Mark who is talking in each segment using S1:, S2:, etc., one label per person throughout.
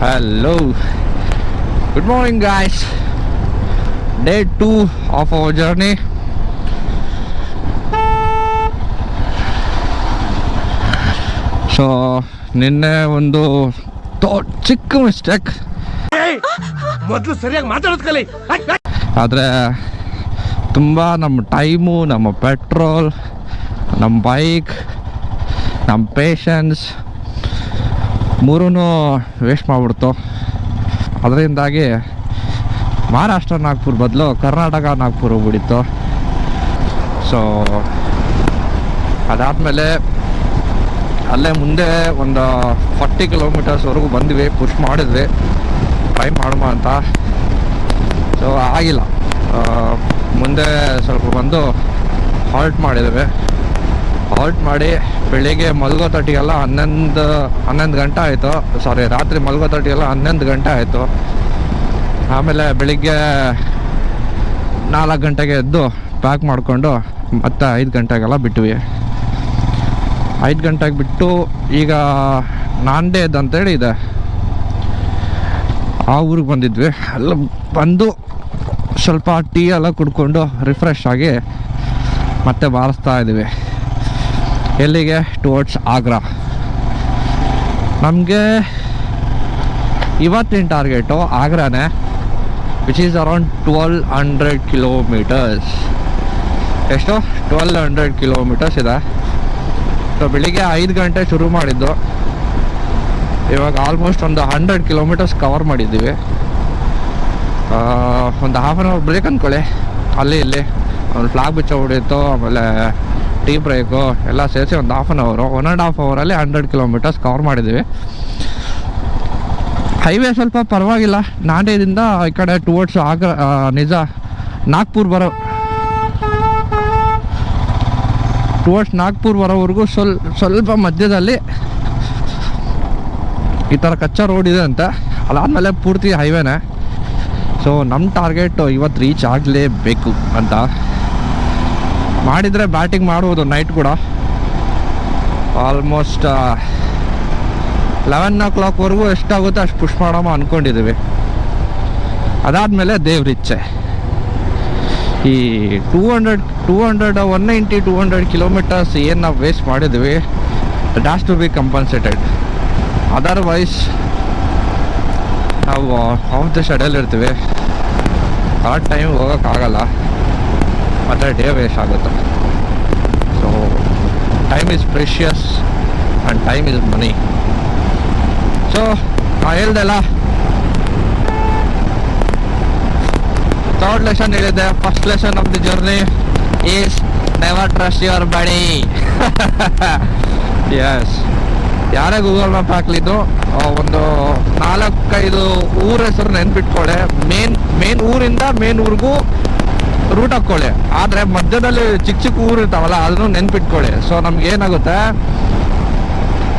S1: Hello. Good morning, guys. Day two of our journey. So ನಿನ್ನೆ ಒಂದು ಚಿಕ್ಕ mistake
S2: ಮೊದಲು ಸರಿಯಾಗಿ ಮಾತಾಡೋದ್ ಕಲಿ
S1: ಆದರೆ ತುಂಬ ನಮ್ಮ ಟೈಮು ನಮ್ಮ ಪೆಟ್ರೋಲ್ ನಮ್ಮ ಬೈಕ್ ನಮ್ಮ ಪೇಷನ್ಸ್ ಮೂರೂ ವೇಸ್ಟ್ ಮಾಡಿಬಿಡ್ತು. ಅದರಿಂದಾಗಿ ಮಹಾರಾಷ್ಟ್ರ, ನಾಗ್ಪುರ್ ಬದಲು ಕರ್ನಾಟಕ, ನಾಗ್ಪುರ್ ಹೋಗ್ಬಿಡಿತ್ತು. ಸೊ ಅದಾದಮೇಲೆ ಅಲ್ಲೇ ಮುಂದೆ ಒಂದು ಫಾರ್ಟಿ ಕಿಲೋಮೀಟರ್ಸ್ವರೆಗೂ ಬಂದ್ವಿ ಪುಷ್ ಮಾಡಿದ್ವಿ. ಟ್ರೈ ಮಾಡುವ ಅಂತ. ಸೊ ಆಗಿಲ್ಲ. ಮುಂದೆ ಸ್ವಲ್ಪ ಬಂದು ಹಾಲ್ಟ್ ಮಾಡಿದ್ವಿ. ಹಾಲ್ಟ್ ಮಾಡಿ ಬೆಳಿಗ್ಗೆ ಮಲ್ಗೋ ತಟ್ಟಿಗೆಲ್ಲ ಹನ್ನೊಂದು ಹನ್ನೊಂದು ಗಂಟೆ ಆಯಿತು. ಸಾರಿ ರಾತ್ರಿ ಮಲ್ಗೋ ತಟ್ಟಿಗೆಲ್ಲ ಹನ್ನೊಂದು ಗಂಟೆ ಆಯಿತು. ಆಮೇಲೆ ಬೆಳಿಗ್ಗೆ ನಾಲ್ಕು ಗಂಟೆಗೆ ಎದ್ದು ಪ್ಯಾಕ್ ಮಾಡಿಕೊಂಡು ಮತ್ತೆ ಐದು ಗಂಟೆಗೆಲ್ಲ ಬಿಟ್ವಿ. ಐದು ಗಂಟೆಗೆ ಬಿಟ್ಟು ಈಗ ನಾಂಡೇದ್ ಅಂತೇಳಿ ಇದೆ. ಆ ಊರಿಗೆ ಬಂದಿದ್ವಿ. ಅಲ್ಲ, ಬಂದು ಸ್ವಲ್ಪ ಟೀ ಎಲ್ಲ ಕುಡ್ಕೊಂಡು ರಿಫ್ರೆಶ್ ಆಗಿ ಮತ್ತೆ ಬಾರಿಸ್ತಾ ಇದ್ದೀವಿ ಎಲ್ಲಿಗೆ? ಟುವರ್ಡ್ಸ್ ಆಗ್ರಾ ನಮಗೆ ಇವತ್ತಿನ target ಆಗ್ರಾನೇ which is around twelve hundred kilometres ಎಷ್ಟು? ಟ್ವೆಲ್ ಹಂಡ್ರೆಡ್ ಕಿಲೋಮೀಟರ್ಸ್ ಇದೆ. ಸೊ ಬೆಳಿಗ್ಗೆ ಐದು ಗಂಟೆ ಶುರು ಮಾಡಿದ್ದು. ಇವಾಗ ಆಲ್ಮೋಸ್ಟ್ ಒಂದು ಹಂಡ್ರೆಡ್ ಕಿಲೋಮೀಟರ್ಸ್ ಕವರ್ ಮಾಡಿದ್ದೀವಿ. ಒಂದು ಹಾಫ್ ಆನ್ ಅವರ್ ಬ್ರೇಕ್ ಅಂದ್ಕೊಳ್ಳಿ ಅಲ್ಲಿ, ಇಲ್ಲಿ. ಒಂದು ಫ್ಲಾಗ್ ಬಿಚ್ಚ ಹೊಡಿತು ಆಮೇಲೆ ಟೀ ಬ್ರೇಕು ಎಲ್ಲ ಸೇರಿಸಿ ಒಂದು half an hour one and half ಅವರಲ್ಲಿ ಹಂಡ್ರೆಡ್ ಕಿಲೋಮೀಟರ್ಸ್ ಕವರ್ ಮಾಡಿದ್ದೀವಿ ಹೈವೇ ಸ್ವಲ್ಪ ಪರವಾಗಿಲ್ಲ. ನಾಂಡೇದಿಂದ ಈ ಕಡೆ ಟುವರ್ಡ್ಸ್ ಆಗ್ರಾ ನಿಜ ನಾಗ್ಪುರ್ ಬರೋ ಟುವರ್ಡ್ಸ್ ನಾಗ್ಪುರ್ ಬರೋವರೆಗೂ ಸ್ವಲ್, ಸ್ವಲ್ಪ ಮಧ್ಯದಲ್ಲಿ ಈ ಥರ ಕಚ್ಚಾ ರೋಡ್ ಇದೆ ಅಂತ. ಅದಾದಮೇಲೆ ಪೂರ್ತಿ ಹೈವೇನೆ ಸೊ ನಮ್ಮ ಟಾರ್ಗೆಟ್ ಇವತ್ತು ರೀಚ್ ಆಗಲೇಬೇಕು ಅಂತ. ಮಾಡಿದರೆ ಬ್ಯಾಟಿಂಗ್ ಮಾಡ್ಬೋದು ನೈಟ್ ಕೂಡ. ಆಲ್ಮೋಸ್ಟ್ ಲೆವೆನ್ ಓ ಕ್ಲಾಕ್ವರೆಗೂ ಎಷ್ಟಾಗುತ್ತೋ ಅಷ್ಟು ಪುಷ್ ಮಾಡೋಮ ಅಂದ್ಕೊಂಡಿದ್ದೀವಿ ಅದಾದಮೇಲೆ ದೇವ್ರಿಚ್ಛೆ ಈ two hundred two hundred one ninety two hundred kilometres ಏನು ನಾವು ವೇಸ್ಟ್ ಮಾಡಿದ್ವಿ that's to be compensated otherwise ನಾವು ಆಫ್ ದ ಶೆಡ್ಯೂಲ್ ಇರ್ತೀವಿ. ಆ ಟೈಮ್ ಹೋಗೋಕ್ಕಾಗಲ್ಲ ಮತ್ತು ಡೇ ವೇಸ್ಟ್ ಆಗುತ್ತೆ. So time is precious and time is money so ನಾ ಹೇಳ್ದಲ್ಲ ಥರ್ಡ್ ಲೆಸನ್ ಹೇಳಿದ್ದೆ. First lesson of the journey is never trust your buddy S ಯಾರೇ ಗೂಗಲ್ ಮ್ಯಾಪ್ ಹಾಕ್ಲಿದ್ದು ಒಂದು ನಾಲ್ಕೈದು ಊರ ಹೆಸರು ನೆನ್ಪಿಟ್ಕೊಳ್ಳೆ. ಮೇನ್ ಮೇನ್ ಊರಿಂದ ಮೇನ್ ಊರಿಗೂ ರೂಟ್ ಹಾಕ್ಕೊಳ್ಳಿ ಆದರೆ ಮಧ್ಯದಲ್ಲಿ ಚಿಕ್ಕ ಚಿಕ್ಕ ಊರು ಇರ್ತಾವಲ್ಲ, ಅದನ್ನು ನೆನ್ಪಿಟ್ಕೊಳ್ಳಿ. ಸೊ ನಮ್ಗೆ ಏನಾಗುತ್ತೆ?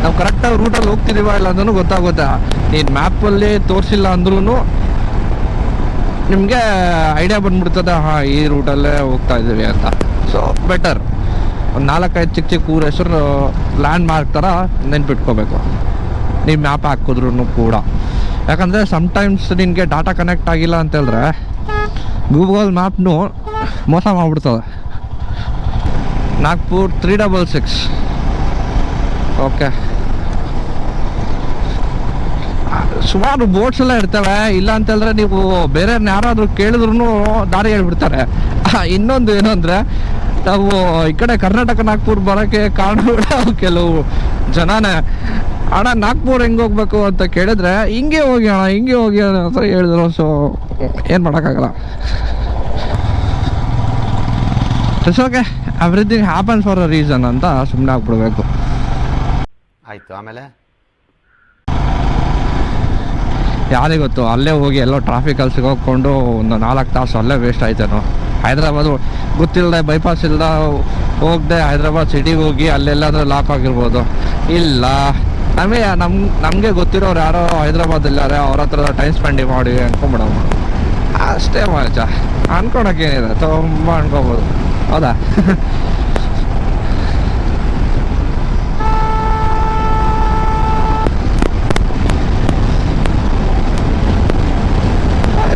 S1: ನಾವು ಕರೆಕ್ಟಾಗಿ ರೂಟಲ್ಲಿ ಹೋಗ್ತಿದೀವ ಇಲ್ಲ ಅಂದ್ರೂ ಗೊತ್ತಾಗುತ್ತೆ. ನೀನು ಮ್ಯಾಪಲ್ಲಿ ತೋರಿಸಿಲ್ಲ ಅಂದ್ರೂ ನಿಮಗೆ ಐಡಿಯಾ ಬಂದ್ಬಿಡ್ತದೆ, ಹಾಂ, ಈ ರೂಟಲ್ಲೇ ಹೋಗ್ತಾ ಇದ್ದೀವಿ ಅಂತ. ಸೊ ಬೆಟರ್ ಒಂದು ನಾಲ್ಕೈದು ಚಿಕ್ಕ ಚಿಕ್ಕ ಊರ ಹೆಸರು ಲ್ಯಾಂಡ್ ಮಾರ್ಕ್ ಥರ ನೆನ್ಪಿಟ್ಕೋಬೇಕು. ನೀವು ಮ್ಯಾಪ್ ಹಾಕಿದ್ರು ಕೂಡ. ಯಾಕಂದರೆ ಸಮ್ಟೈಮ್ಸ್ ನಿನಗೆ ಡಾಟಾ ಕನೆಕ್ಟ್ ಆಗಿಲ್ಲ ಅಂತ ಹೇಳಿದ್ರೆ ಗೂಗಲ್ ಮ್ಯಾಪ್ನು ಮೋಸ ಮಾಡಿಬಿಡ್ತದೆ. Nagpur three double six okay ಸುಮಾರು ಬೋಟ್ಸ್ ಎಲ್ಲ ಇರ್ತವೆ. ಇಲ್ಲ ಅಂತ ಹೇಳಿದ್ರೆ ನೀವು ಬೇರೆ ಯಾರಾದರೂ ಕೇಳಿದ್ರು ದಾರಿ ಹೇಳ್ಬಿಡ್ತಾರೆ. ಇನ್ನೊಂದು ಏನು ಅಂದ್ರೆ, ನಾವು ಈ ಕಡೆ ಕರ್ನಾಟಕ ನಾಗ್ಪುರ್ ಬರೋಕ್ಕೆ ಕಾರಣ ಕೆಲವು ಜನನೇ. ಅಣ್ಣ ನಾಗ್ಪುರ್ ಹೆಂಗೆ ಹೋಗ್ಬೇಕು ಅಂತ ಕೇಳಿದ್ರೆ ಹಿಂಗೆ ಹೋಗಿ ಅಣ್ಣ ಹಿಂಗೆ ಹೋಗಿ ಅಣ್ಣ ಅಂತ ಹೇಳಿದ್ರು. ಸೊ ಏನು ಮಾಡೋಕ್ಕಾಗಲ್ಲ. It's okay everything happen for a reason ಅಂತ ಸುಮ್ಮನೆ ಆಗ್ಬಿಡ್ಬೇಕು.
S2: ಆಯ್ತು ಆಮೇಲೆ?
S1: ಯಾರಿಗೆ ಗೊತ್ತು ಅಲ್ಲೇ ಹೋಗಿ ಎಲ್ಲೋ ಟ್ರಾಫಿಕಲ್ಲಿ ಸಿಗೋಕೊಂಡು ಒಂದು ನಾಲ್ಕು ತಾಸು ಅಲ್ಲೇ ವೇಸ್ಟ್ ಆಯ್ತೇನೋ. ಹೈದ್ರಾಬಾದು ಗೊತ್ತಿಲ್ಲದೆ ಬೈಪಾಸ್ ಇಲ್ಲದ ಹೋಗದೆ ಹೈದ್ರಾಬಾದ್ ಸಿಟಿಗೆ ಹೋಗಿ ಅಲ್ಲೆಲ್ಲಾದ್ರೂ ಲಾಕ್ ಆಗಿರ್ಬೋದು. ಇಲ್ಲ. ನಮಗೆ ನಮ್ ನಮಗೆ ಗೊತ್ತಿರೋರು ಯಾರೋ ಹೈದ್ರಾಬಾದಲ್ಲಾರೆ ಅವ್ರ ಹತ್ರ ಟೈಮ್ ಸ್ಪೆಂಡ್ ಮಾಡಿ ಅನ್ಕೊಂಬಿಡಮ್ಮ ಅಷ್ಟೇ ಮಜಾ ಅನ್ಕೊಳಕ್ಕೇನಿದೆ ತುಂಬ ಅನ್ಕೋಬೋದು. ಹೌದಾ?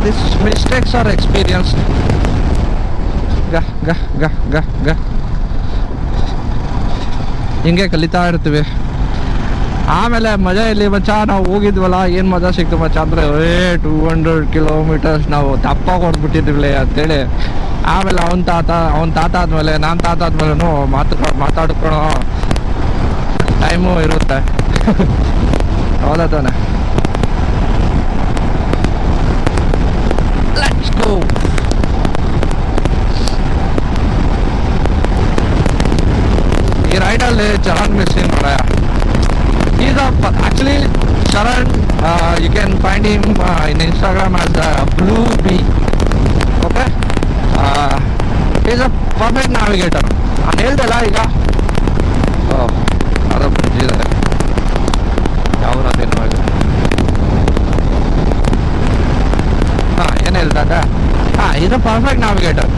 S1: ದಿಸ್ ಮಿಸ್ಟೇಕ್ಸ್ ಆರ್ ಎಕ್ಸ್ಪೀರಿಯನ್ಸ್ ಗ ಗ ಗ ಗ ಗ. ಹಿಂಗೆ ಕಲಿತಾ ಇರ್ತೀವಿ. ಆಮೇಲೆ ಮಜಾ ಇಲ್ಲಿ ಮಚ್ಚ, ನಾವು ಹೋಗಿದ್ವಲ್ಲ, ಏನು ಮಜಾ ಸಿಕ್ತು ಮಚ್ಚ ಅಂದರೆ, ಏ ಟೂ ಹಂಡ್ರೆಡ್ ಕಿಲೋಮೀಟರ್ಸ್ ನಾವು ದಪ್ಪ ಅಂತ ಅಂತೇಳಿ. ಆಮೇಲೆ ಅವನ ತಾತ ಅವನ ತಾತ ಆದಮೇಲೆ, ನಾನು ತಾತ ಆದ್ಮೇಲೆ ಮಾತು, ಮಾತಾಡ್ಕೊಳೋ ಟೈಮು ಇರುತ್ತೆ. ಹೌದಾ ತಾನೆ? ಮಿಸ್ ಏನ್ ಈ ರೈಡಲ್ಲಿ a actually ಮಾರಾಯ Uh, you can you can find in in Instagram as the blue B okay is a perfect navigator. ನಾನು ಹೇಳ್ದಲ್ಲ ಈಗ ಅದು ಬ್ರಿಡ್ಜ್ ಇದೆ ಯಾವ ಅದೇನು ಹಾಂ ಏನು ಹೇಳ್ದಾಗ? ಹಾಂ ಇದು ಪರ್ಫೆಕ್ಟ್ ನಾವಿಗೇಟರ್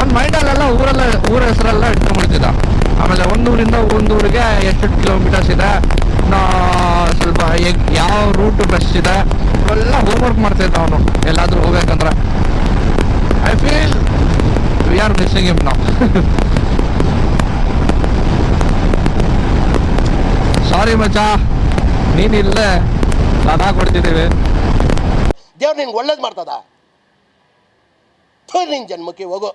S1: ಒಂದು ಮೈಂಡಲ್ಲೆಲ್ಲ ಊರಲ್ಲ ಊರ ಹೆಸರೆಲ್ಲ ಇಟ್ಕೊಂಡ್ಬಿಡ್ತಿದ್ದ. ಆಮೇಲೆ ಒಂದೂರಿಂದ ಒಂದೂರಿಗೆ ಎಷ್ಟು ಕಿಲೋಮೀಟರ್ಸ್ ಇದೆ. ನಾ ಸ್ವಲ್ಪ ಯಾವ ರೂಟ್ ಬೆಸ್ಟ್ ಇದೆ. ಇವೆಲ್ಲ ಹೋಮ್ವರ್ಕ್ ಮಾಡ್ತಿದ್ದ ಅವನು ಎಲ್ಲಾದರೂ ಹೋಗ್ಬೇಕಂದ್ರೆ. I feel we are missing him ನಾವು ಸಾರಿ ಮಚ್ಚಾ. ನೀನು ಇಲ್ಲೇ ಲಡಾಖ್ ಕೊಡ್ತಿದ್ದೀವಿ.
S3: ದೇವ್ರು ನಿನ್ಗೆ ಒಳ್ಳೇದು ಮಾಡ್ತದ? ನಿನ್ ಜನ್ಮಕ್ಕೆ ಹೋಗು.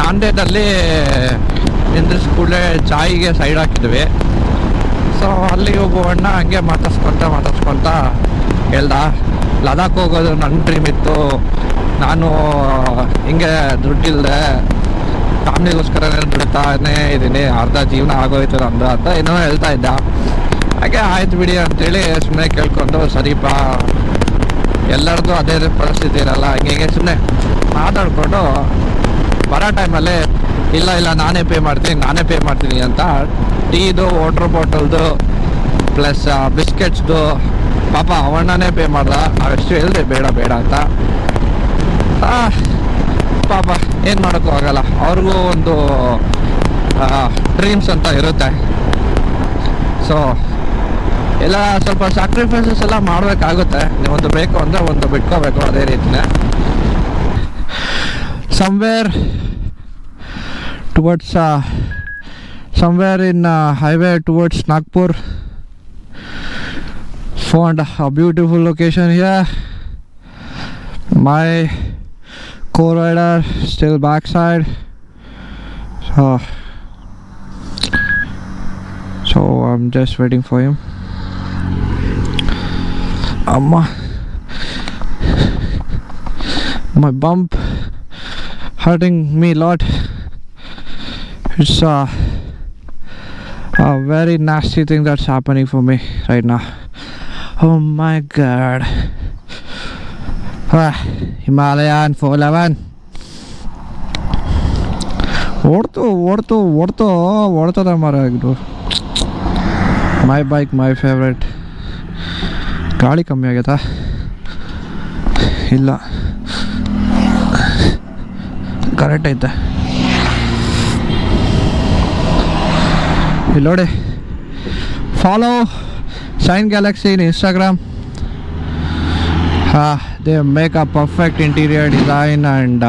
S1: ನಾಂದೇಡಲ್ಲಿ ನಿಂದ್ರಿಸ್ ಕೂಡಲೇ ಚಾಯಿಗೆ ಸೈಡ್ ಹಾಕಿದ್ವಿ. ಸೊ ಅಲ್ಲಿ ಒಬ್ಬ ಅಣ್ಣ ಹಂಗೆ ಮಾತಾಡ್ಸ್ಕೊಂತ ಮಾತಾಡ್ಸ್ಕೊಂತ ಹೇಳ್ದ, ಲದಾಖ್ ಹೋಗೋದು ನನ್ನ ಡ್ರೀಮ್ ಇತ್ತು. ನಾನು ಹಿಂಗೆ ದುಡ್ಡಿಲ್ಲದೆ ಫ್ಯಾಮ್ಲಿಗೋಸ್ಕರನೇ ದುಡಿತಾನೇ ಇದ್ದೀನಿ. ಅರ್ಧ ಜೀವನ ಆಗೋಯ್ತು ನಂದು ಅಂತ ಏನೋ ಹೇಳ್ತಾ ಇದ್ದ. ಹಾಗೆ ಆಯ್ತು ಬಿಡಿ ಅಂತೇಳಿ ಸುಮ್ಮನೆ ಕೇಳ್ಕೊಂಡು, ಸರಿಪಾ, ಎಲ್ಲರದ್ದು ಅದೇ ಪರಿಸ್ಥಿತಿ ಇರಲ್ಲ. ಹಂಗೆ ಹಿಂಗೆ ಸುಮ್ಮನೆ ಮಾತಾಡಿಕೊಂಡು ಬರೋ ಟೈಮಲ್ಲಿ ಇಲ್ಲ ಇಲ್ಲ, ನಾನೇ ಪೇ ಮಾಡ್ತೀನಿ, ನಾನೇ ಪೇ ಮಾಡ್ತೀನಿ ಅಂತ ಟೀದು ವಾಟರ್ ಬಾಟಲ್ದು ಪ್ಲಸ್ ಬಿಸ್ಕೆಟ್ಸ್ದು ಪಾಪ ಅವಣ್ಣನೇ ಪೇ ಮಾಡ್ದ. ಅಷ್ಟು ಹೇಳಿದೆ, ಬೇಡ ಬೇಡ ಅಂತ. ಪಾಪ, ಏನು ಮಾಡೋಕ್ಕೂ ಆಗಲ್ಲ. ಅವ್ರಿಗೂ ಒಂದು ಡ್ರೀಮ್ಸ್ ಅಂತ ಇರುತ್ತೆ. ಸೊ ಎಲ್ಲ ಸ್ವಲ್ಪ ಸ್ಯಾಕ್ರಿಫೈಸಸ್ ಎಲ್ಲ ಮಾಡಬೇಕಾಗುತ್ತೆ. ಒಂದು ಬೇಕು ಅಂದರೆ ಒಂದು ಬಿಟ್ಕೋಬೇಕು ಅದೇ ರೀತಿನೇ. Somewhere towards uh, somewhere in uh, highway towards Nagpur. Found a beautiful location here. My co-rider still backside. So so I'm just waiting for him. Amma my bump hurting me a lot. It's uh, a very nasty thing that's happening for me right now. Oh my god. Ah, Himalayan 411. ಓಡ್ತು ಓಡ್ತು ಓಡ್ತು ಓಡ್ತದ ಮರ ಇದು my bike my favourite ಗಾಳಿ ಕಮ್ಮಿ ಆಗೈತಾ ಇಲ್ಲ ಕರೆಕ್ಟ್ ಐತೆ ಇಲ್ಲಿ ನೋಡಿ follow Shine Galaxy in Instagram ಹಾಂ they make a perfect interior design and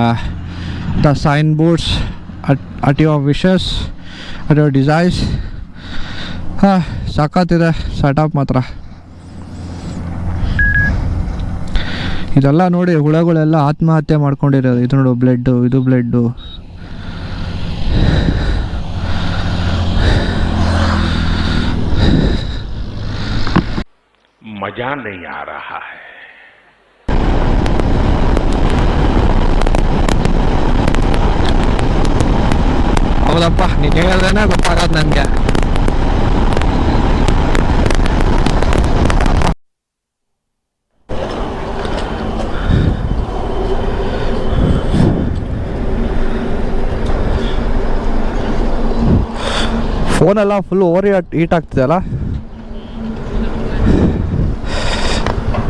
S1: the sign boards at at your wishes at your designs ಹಾಂ ಸಖತ್ತಿದೆ ಸೆಟಪ್ ಮಾತ್ರ. ಇದೆಲ್ಲ ನೋಡಿ ಹುಳಗಳೆಲ್ಲ ಆತ್ಮಹತ್ಯೆ ಮಾಡ್ಕೊಂಡಿರೋದು. ಇದು ನೋಡು ಬ್ಲಡ್ಡು ಇದು ಬ್ಲಡ್ಡು
S4: मजा नहीं आ रहा है
S1: ಹೌದಪ್ಪ ನೀನು ಹೇಳಿದ್ರೇನೆ ಗೊತ್ತಾಗೋದು ನನಗೆ ಫೋನೆಲ್ಲ ಫುಲ್ ಓವರ್ ಹೀಟ್ ಆಗ್ತಿದೆಯಲ್ಲ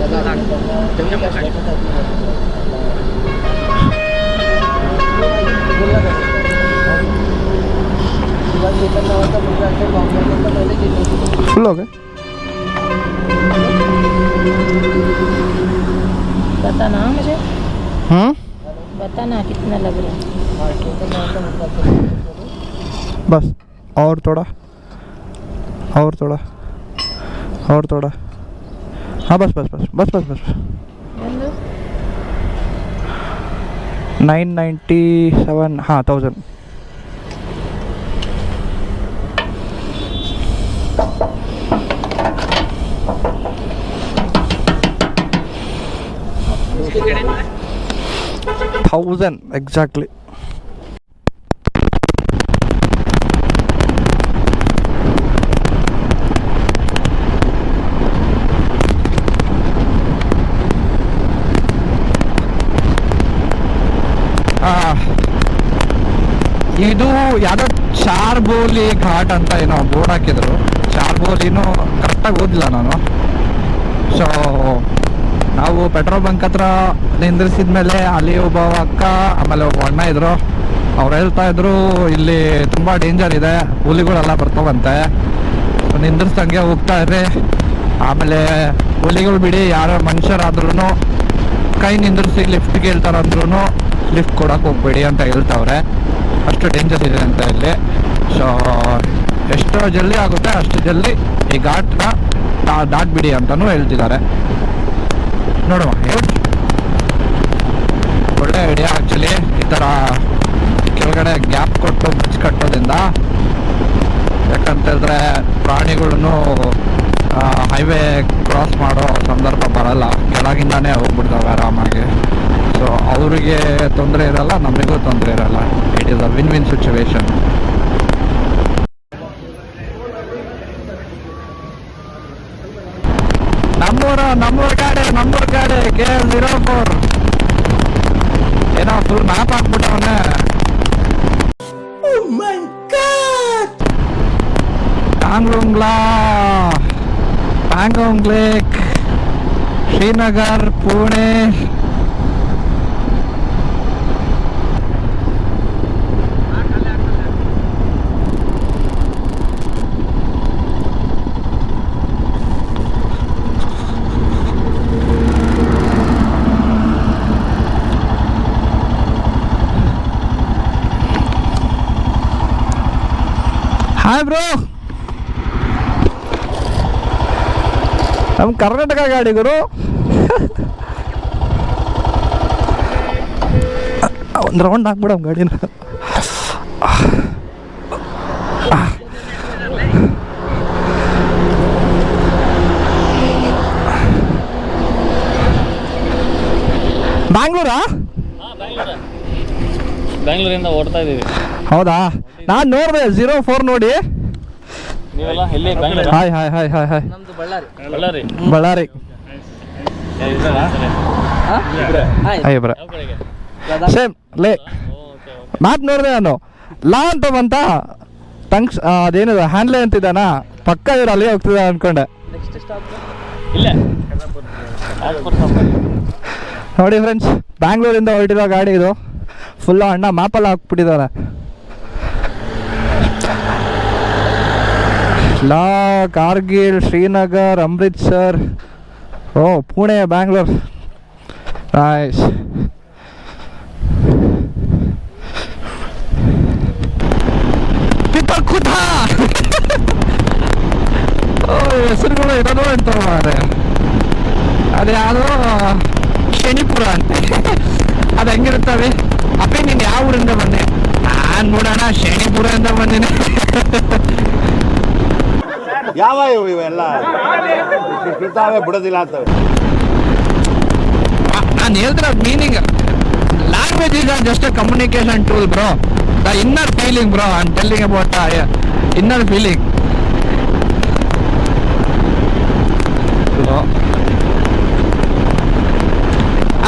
S5: Tingnan mo kayo.
S6: पता ना मुझे।
S5: हम्म?
S6: हाँ पता ना कितना लग रहा है।
S5: बस और थोड़ा और थोड़ा और थोड़ा। हाँ बस बस बस बस बस बस नाइन नाइन्टी सेवन हाँ थाउज़ेंड थाउज़ेंड एग्जैक्टली
S1: ಇದು ಯಾವುದೋ ಚಾರ್ಬೋಲಿ ಘಾಟ್ ಅಂತ ಏನೋ ಬೋರ್ಡ್ ಹಾಕಿದ್ರು. ಚಾರ್ಬೋಲಿನೂ ಕರೆಕ್ಟಾಗಿ ಓದಿಲ್ಲ ನಾನು. ಸೊ ನಾವು ಪೆಟ್ರೋಲ್ ಬಂಕ್ ಹತ್ರ ನಿಂದ್ರಿಸಿದ್ಮೇಲೆ ಅಲ್ಲಿ ಒಬ್ಬ ಅಕ್ಕ, ಆಮೇಲೆ ಒಬ್ಬ ಅಣ್ಣ ಇದ್ರು. ಅವ್ರು ಹೇಳ್ತಾ ಇದ್ರು, ಇಲ್ಲಿ ತುಂಬ ಡೇಂಜರ್ ಇದೆ, ಹುಲಿಗಳೆಲ್ಲ ಬರ್ತಾವಂತೆ. ನಿಂದ್ರಿಸ್ದಂಗೆ ಹೋಗ್ತಾ ಇರ್ರಿ. ಆಮೇಲೆ ಹುಲಿಗಳು ಬಿಡಿ, ಯಾರ ಮನುಷ್ಯರಾದ್ರೂ ಕೈ ನಿಂದ್ರಿಸಿ ಲಿಫ್ಟ್ ಕೇಳ್ತಾರಂದ್ರೂ ಲಿಫ್ಟ್ ಕೊಡಕ್ಕೆ ಹೋಗ್ಬೇಡಿ ಅಂತ ಹೇಳ್ತಾವ್ರೆ. ಅಷ್ಟು ಡೇಂಜರ್ ಇದೆ ಅಂತ ಇಲ್ಲಿ. ಸೊ ಎಷ್ಟು ಜಲ್ದಿ ಆಗುತ್ತೆ, ಅಷ್ಟು ಜಲ್ದಿ ಈ ಘಾಟ್ನ ದಾಟ್ಬಿಡಿ ಅಂತಲೂ ಹೇಳ್ತಿದ್ದಾರೆ. ನೋಡುವ ಒಳ್ಳೆ ಐಡಿಯಾ ಆ್ಯಕ್ಚುಲಿ ಈ ಥರ ಕೆಳಗಡೆ ಗ್ಯಾಪ್ ಕೊಟ್ಟು ಬ್ರಿಡ್ಜ್ ಕಟ್ಟೋದ್ರಿಂದ ಯಾಕಂತ ಹೇಳಿದ್ರೆ ಪ್ರಾಣಿಗಳನ್ನು ಹೈವೇ ಕ್ರಾಸ್ ಮಾಡೋ ಸಂದರ್ಭ ಬರಲ್ಲ. ಕೆಳಗಿಂದಾನೇ ಹೋಗ್ಬಿಡ್ತಾವೆ ಆರಾಮಾಗಿ. ಸೊ ಅವರಿಗೆ ತೊಂದರೆ ಇರಲ್ಲ ನಮಗೂ ತೊಂದರೆ ಇರಲ್ಲ. It is a win win situation ನಮ್ಮೂರ ನಮ್ಮೂರ ಗಾಡಿ ನಮ್ಮೂರ ಗಾಡಿ ಕೆ ಎಲ್ ಜೀರೋ ಫೋರ್ ಏನೋ ಫುಲ್ ಮ್ಯಾಪ್ ಹಾಕ್ಬಿಟ್ಟವನೆ. ಕಾಂಗ್ಲುಂಗ್ಲಾ Pangong lake Srinagar Pune
S5: hi bro. ನಮ್ಮ ಕರ್ನಾಟಕ ಗಾಡಿ ಗುರು ಒಂದು ರೌಂಡ್ ಹಾಕ್ಬಿಡಮ್ ಗಾಡಿನ. ಬ್ಯಾಂಗ್ಳೂರಾ.
S7: ಬ್ಯಾಂಗ್ಳೂರಿಂದ ಓಡ್ತಾ ಇದೀವಿ.
S5: ಹೌದಾ? ನಾನು ನೋಡಿದೆ ಜೀರೋ ಫೋರ್ ನೋಡಿ. Hi
S7: hi
S5: hi hi hi
S7: Ballari. Ballari.
S5: Same Leh. Map ನೋಡಿದೆ ನಾನು. ಲಾ ಅಂತ ಬಂತ. ಟಂಕ್ಸ್ ಅದೇನಿದೆ ಹ್ಯಾಂಡ್ಲೆ ಅಂತಿದ್ದಾನ? ಪಕ್ಕ ಇವ್ರು ಅಲ್ಲಿಗೆ ಹೋಗ್ತಿದ್ದ ಅನ್ಕೊಂಡೆ. ನೋಡಿ ಫ್ರೆಂಡ್ಸ್ ಬ್ಯಾಂಗ್ಳೂರಿಂದ ಹೊರಟಿರೋ ಗಾಡಿ ಇದು. ಫುಲ್ಲು ಅಣ್ಣ ಮ್ಯಾಪಲ್ಲಿ ಹಾಕ್ಬಿಟ್ಟಿದ್ದಾರೆ. ಲಾ ಕಾರ್ಗಿಲ್ ಶ್ರೀನಗರ್ ಅಮೃತ್ಸರ್ ಓ ಪುಣೆ ಬ್ಯಾಂಗ್ಳೂರ್. ನಾಯ್ಸ್
S1: ಕುತಾ ಓ ಹೆಸರುಗಳು ಇರೋದು ಅಂತ ಅದು ಯಾವುದೋ ಶನಿಪುರ ಅಂತ. ಅದು ಹೆಂಗಿರುತ್ತವೆ? ಅಪ್ಪೇ ನೀನು ಯಾವ ಊರಿಂದ ಬಂದೆ? ನಾನು ನೋಡೋಣ ಶನಿಪುರದಿಂದ ಬಂದಿನಿ.
S2: ಯಾವ ಇವು ಇವೆಲ್ಲ? ಇರ್ತಾವೆ ಬಿಡೋದಿಲ್ಲ ಅಂತವೆ
S1: ನಾನು ಹೇಳ್ತಿರೋ meaning language is just a communication tool bro the inner feeling bro I telling about inner feeling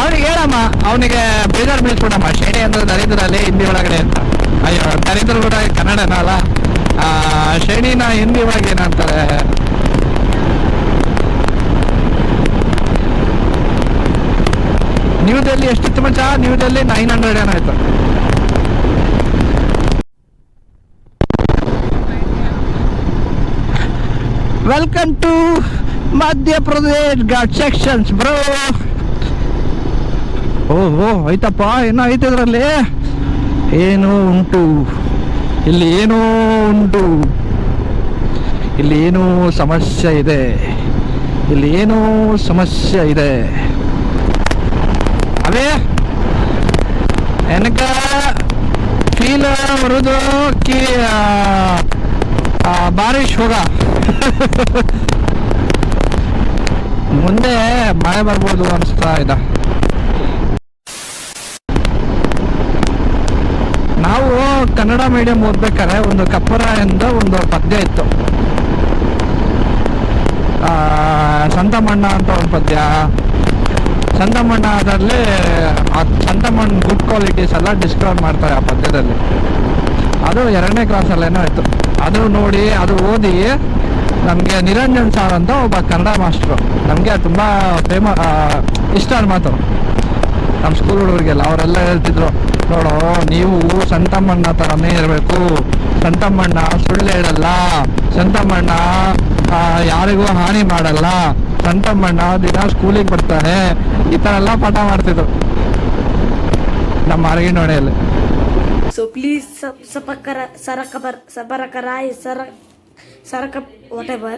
S1: ಅವ್ರಿಗೆ ಹೇಳ ನೋಡಮ್ಮ ಅವನಿಗೆ ಬೇಜಾರು ಬೀಳ್ಸ್ಬಿಡಮ್ಮ. ಶೇಣಿ ಅಂದ್ರೆ ದರಿದ್ರಲ್ಲಿ ಹಿಂದಿ ಒಳಗಡೆ ಅಂತ. ಅಯ್ಯೋ ದರಿದ್ರ ಕೂಡ ಕನ್ನಡನ ಅಲ್ಲ. ಆ, ಶೇಣಿನ ಹಿಂದಿ ಏನಂತಾರೆ? ನ್ಯೂ ಡೆಲ್ಲಿ ಎಷ್ಟಿತ್ತು ಮಚ್ಚ? ನ್ಯೂ ಡೆಲ್ಲಿ ನೈನ್ ಹಂಡ್ರೆಡ್ ಏನಾಯ್ತು welcome to Madhya Pradesh ghat sections bro ಓ ಆಯ್ತಪ್ಪ ಏನೋ ಐತೆ ಇದರಲ್ಲಿ? ಏನು ಉಂಟು. ಇಲ್ಲಿ ಏನೋ ಉಂಟು ಇಲ್ಲಿ ಏನೋ ಸಮಸ್ಯೆ ಇದೆ. ಇಲ್ಲಿ ಏನೋ ಸಮಸ್ಯೆ ಇದೆ. ಅವೇ ಎನಕ? ಫೀಲ್ ಬರೋದು ಕಿ ಬಾರಿಶ್ ಹೋಗ ಮುಂದೆ ಮಳೆ ಬರ್ಬೋದು ಅನಿಸ್ತಾ ಇದೆ ನಾವು ಕನ್ನಡ ಮೀಡಿಯಂ ಓದ್ಬೇಕಾದ್ರೆ ಒಂದು ಕಪ್ಪರ ಎಂದ ಒಂದು ಪದ್ಯ ಇತ್ತು. ಸಂತಮಣ್ಣ ಅಂತ ಒಂದು ಪದ್ಯ. ಸಂತಮಣ್ಣ ಅದರಲ್ಲಿ, ಆ ಸಂತಮಣ್ಣ ಗುಡ್ ಕ್ವಾಲಿಟೀಸ್ ಎಲ್ಲ ಡಿಸ್ಕ್ರೈಬ್ ಮಾಡ್ತಾರೆ ಆ ಪದ್ಯದಲ್ಲಿ. ಅದು ಎರಡನೇ ಕ್ಲಾಸಲ್ಲೇನೋ ಇತ್ತು ಅದು ನೋಡಿ, ಅದು ಓದಿ ನಮಗೆ ನಿರಂಜನ್ ಸಾರ್ ಅಂತ ಒಬ್ಬ ಕನ್ನಡ ಮಾಸ್ಟ್ರು ನಮಗೆ ತುಂಬ ಫೇಮ ಇಷ್ಟ ಮಾತು ನಮ್ಮ ಸ್ಕೂಲ್ ಹುಡುಗರಿಗೆಲ್ಲ, ಅವರೆಲ್ಲ ಹೇಳ್ತಿದ್ರು. ನೋಡು, ನೀವು ಸಂತಮ್ಮಣ್ಣ ಥರನೇ ಇರಬೇಕು. ಸಂತಮ್ಮಣ್ಣ ಸುಳ್ಳು ಹೇಳಲ್ಲ. ಸಂತಮ್ಮಣ್ಣ ಯಾರಿಗೂ ಹಾನಿ ಮಾಡಲ್ಲ. ಸಂತಮ್ಮಣ್ಣ ದಿನ ಸ್ಕೂಲಿಗೆ ಬರ್ತಾನೆ. ಈ ಥರ ಎಲ್ಲ ಪಾಠ ಮಾಡ್ತಿದ್ರು ನಮ್ಮ ಅರಗಿನೋಣೆಯಲ್ಲಿ.
S8: So, please sub sabakara ಸಬರಕರಾಯ್, ಸರ, ಸರಕ ವಾಟ್ whatever.